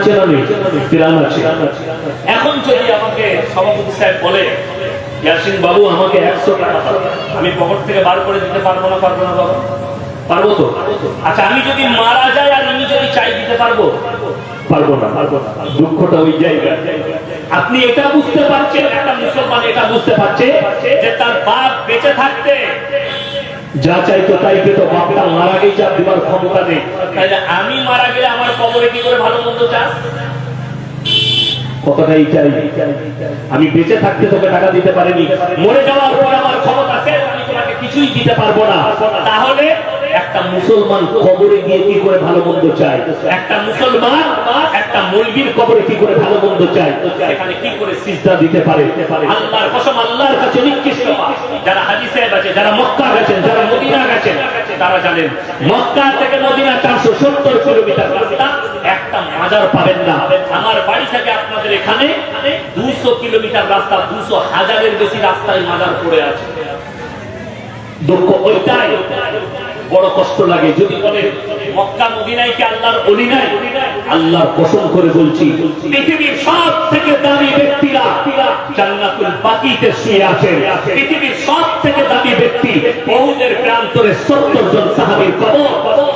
আছে না নেই আছে এখন যদি আমাকে সভাপতি সাহেব বলে ইয়াসিন বাবু আমাকে একশো টাকা আমি পকেট থেকে বার করে দিতে পারব না পারব না বাবা? পারব তো? আচ্ছা আমি যদি মারা যাই আর ইনি যদি চাই দিতে পারব? পারব না পারব না। দুঃখটা ওই জায়গা আপনি এটা বুঝতে পারছেন একটা মুসলমান এটা বুঝতে পারছে যে তার বাপ বেঁচে থাকতে যা চাইতো তাই পেত বাপটা মারা গেই যা দিবার ক্ষমতা নেই। তাহলে আমি মারা গেলে আমার কবরে কি করে ভালো মন্দ চাস? কতটাই চাই? আমি বেঁচে থাকতে তোকে টাকা দিতে পারিনি। মরে যাওয়ার পর আমার ক্ষমতা শেষ আমি তোমাকে কিছুই দিতে পারব না। তাহলে একটা মুসলমান কবরে গিয়ে কি করে ভালো মন্দ চায়? একটা মুসলমান একটা মুরগির কবরে কি করে ভালো মন্দ চায়? এখানে কি করে সিজদা দিতে পারে? আল্লাহর কসম আল্লাহর কাছে নিকৃষ্ট। পাপ। যারা মক্কা গেছেন, যারা মদিনা গেছেন, তারা জানেন মক্কা থেকে মদিনা চারশো সত্তর কিলোমিটার রাস্তা, একটা মাজার পাবেন না আমার বাড়ি থেকে আপনাদের এখানে দুশো কিলোমিটার রাস্তা, দুশো হাজারের বেশি রাস্তায় মাজার পড়ে আছে দুঃখ, ওইটাই বড় কষ্ট লাগে, যদি বলে মক্কা মদিনায় কি আল্লাহর অলি নাই? আল্লাহর কসম করে বলছি, পৃথিবীর সব থেকে দামি ব্যক্তিরা জান্নাতুল বাকিতে শুয়ে আছেন পৃথিবীর সব থেকে দামি ব্যক্তি বহুদের প্রান্তরে সত্তর জন সাহাবীর কবর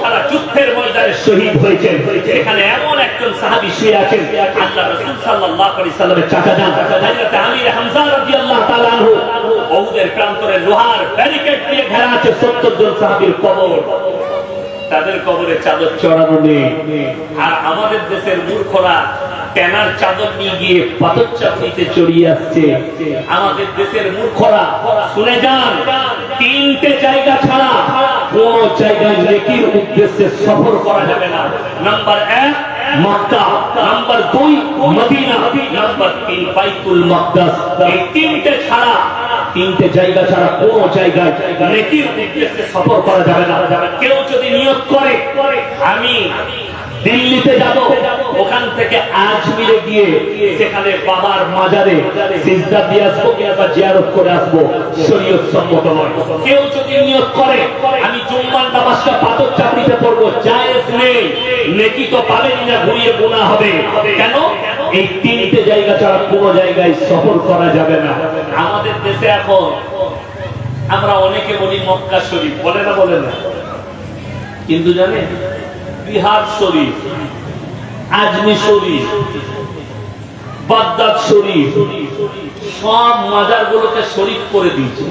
তারা যুদ্ধের ময়দানে শহীদ হয়েছেন এখানে এমন একজন সাহাবী শুয়ে আছেন আল্লাহ রাসূল সাল্লাল্লাহু আলাইহি সাল্লামের চাচা যান। হযরত আমির হামজা রাদিয়াল্লাহু তাআলা আনহু বহুদের প্রান্তরে লোহার ব্যারিকেড দিয়ে ঘেরা আছে সত্তর জন সাহাবীর কবর। তাদের কবরে চাদর চড়ানো নেই আর আমাদের দেশের মূর্খরা টেনার চাদর নিয়ে গিয়ে পাথর চাকরিতে চড়িয়ে আসছে। আমাদের দেশের মূর্খরা, শুনে যান, তিনটে জায়গা ছাড়া কোন জায়গায় নেকির উদ্দেশ্যে সফর করা যাবে না। নাম্বার এক এই তিনটে ছাড়া তিনটে জায়গা ছাড়া কোন জায়গায় সফর করা যাবে না। কেউ যদি নিয়োগ করে, আমি দিল্লিতে যাব, ওখান থেকে আজমিরে গিয়ে সেখানে বাবার মাজারে সিজদা দিয়ে আসব কিংবা জিয়ারত করে আসব, শরীয়ত সম্মত নয়। কেউ যদি নিয়োগ করে, আমি জুম্মার নামাজটা পাথর চাকরিতে পড়ব, জায়েজ নেই। নেকি তো পাবেনই না, ঘুরিয়ে গোনা হবে। কেন? এই তিনটে জায়গা ছাড়া কোনো জায়গায় সফর করা যাবে না। আমাদের দেশে এখন আমরা অনেকে বলি মক্কা শরীফ। বলে না বলে না। কিন্তু জানে বিহার শরীফ, আজমি শরীফ শরীফ, সব মাজার গুলোকে শরীফ করে দিয়েছে।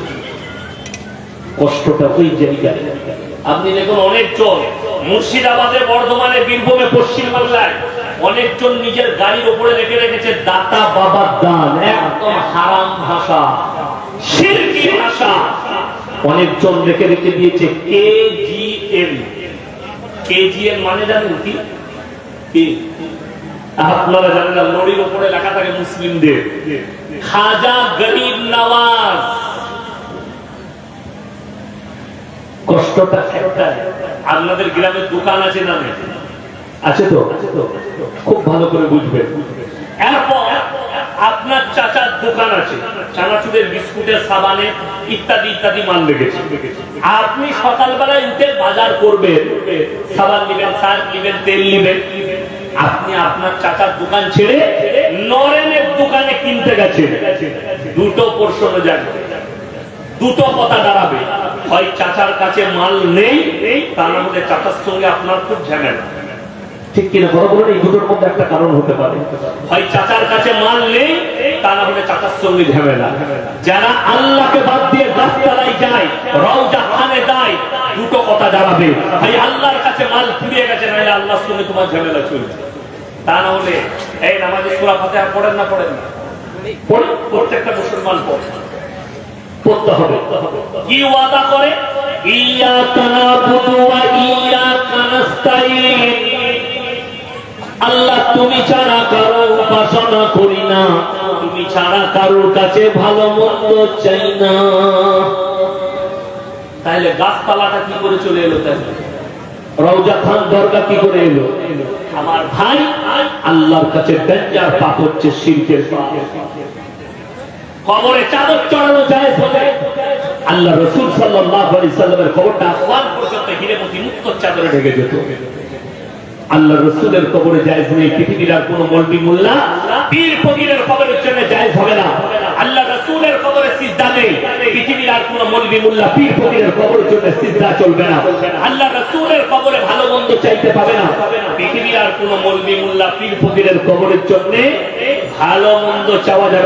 কষ্টটা ওই জায়গায়। আপনি দেখুন অনেকজন মুর্শিদাবাদে, বর্ধমানে, বীরভূমে পশ্চিম বাংলায় অনেকজন নিজের গাড়ির উপরে রেখে রেখেছে, দাতা বাবার দান, একদম হারাম ভাষা শিরকি ভাষা। অনেকজন রেখে রেখে দিয়েছে কে জি এম কেজিএন মানে জানেন কি? কি? আপনারা জানেন না, লরির উপরে লেখা থাকে মুসলিমদের। খাজা গরিব নওয়াজ। কষ্টটা আপনাদের গ্রামে দোকান আছে না? আছে তো? খুব ভালো করে বুঝবেন এরপর আপনার চাচার দোকান আছে। চানাচুরের বিস্কুটের সাবানে ইত্যাদি ইত্যাদি মাল রেখেছে। আপনি সকালবেলায় উঠে বাজার করবেন। সাবান নেবেন, সার্ফ নেবেন, তেল নেবেন। আপনি আপনার চাচার দোকান ছেড়ে নরেনের দোকানে কিনতে গেছেন। দুটো প্রশ্ন যাবে দুটো কথা দাঁড়াবে। হয় চাচার কাছে মাল নেই, তার মধ্যে চাচার সঙ্গে আপনার খুব ঝামেলা। ঠিক কিনা বড় বড় এই দুটোর মধ্যে একটা কারণ হতে পারে। হয় চাচার কাছে মাল নেই তা না হলে চাচার সঙ্গে ঝামেলা। যারা আল্লাহকে বাদ দিয়ে গাছতলায় যায় রওজা খানে যায় দুটো কথা দাঁড়াবে ভাই আল্লাহর কাছে মাল ফুরিয়ে গেছে নাহলে আল্লাহর সঙ্গে তোমার ঝামেলা চলছে তা না হলে এই নামাজে সুরা ফাতিহা পড়েন না পড়েন না? পড়ে প্রত্যেকটা মুসলমান পড়ে পড়তে হবে। কি ওয়াদা করে? ইয়াকা নাবুদু ওয়া ইয়াকা নাস্তাইন আল্লাহ, তুমি ছাড়া কারও উপাসনা করি না। তুমি ছাড়া কারোর কাছে ভালো মন্দ চাই না। তাহলে গাছপালাটা কি করে চলে এলো তাহলে রওজা খান দরগা কি করে এলো? আমার ভাই আল্লাহর কাছে ডেঞ্জার পাপ হচ্ছে শিল্পের পাপ। কবরে চাদর চড়ানো যায় আল্লাহ রসুল সাল্লাল্লাহু আলাইহি সাল্লামের কবরটা আসমান পর্যন্ত হিরেমতি মুক্ত চাদরে ঢেকে যেত আল্লাহ রসুলের কবরে জায়েজ নেই পৃথিবীর আর কোন মলবি মোল্লা পীর ফকিরের কবরের জন্য জায়েজ হবে না। আল্লাহ রসুলের কবরে সিজদা নেই। পৃথিবীর আর কোন মলবি মোল্লা পীর ফকিরের কবরের জন্য সিজদা চলবে না। আল্লাহ রসুলের কবরে ভালো মন্দ চাইতে পাবে না। পৃথিবীর আর কোন মলবি মোল্লা পীর ফকিরের কবরের জন্য ভালো মন্দ চাওয়া যাবে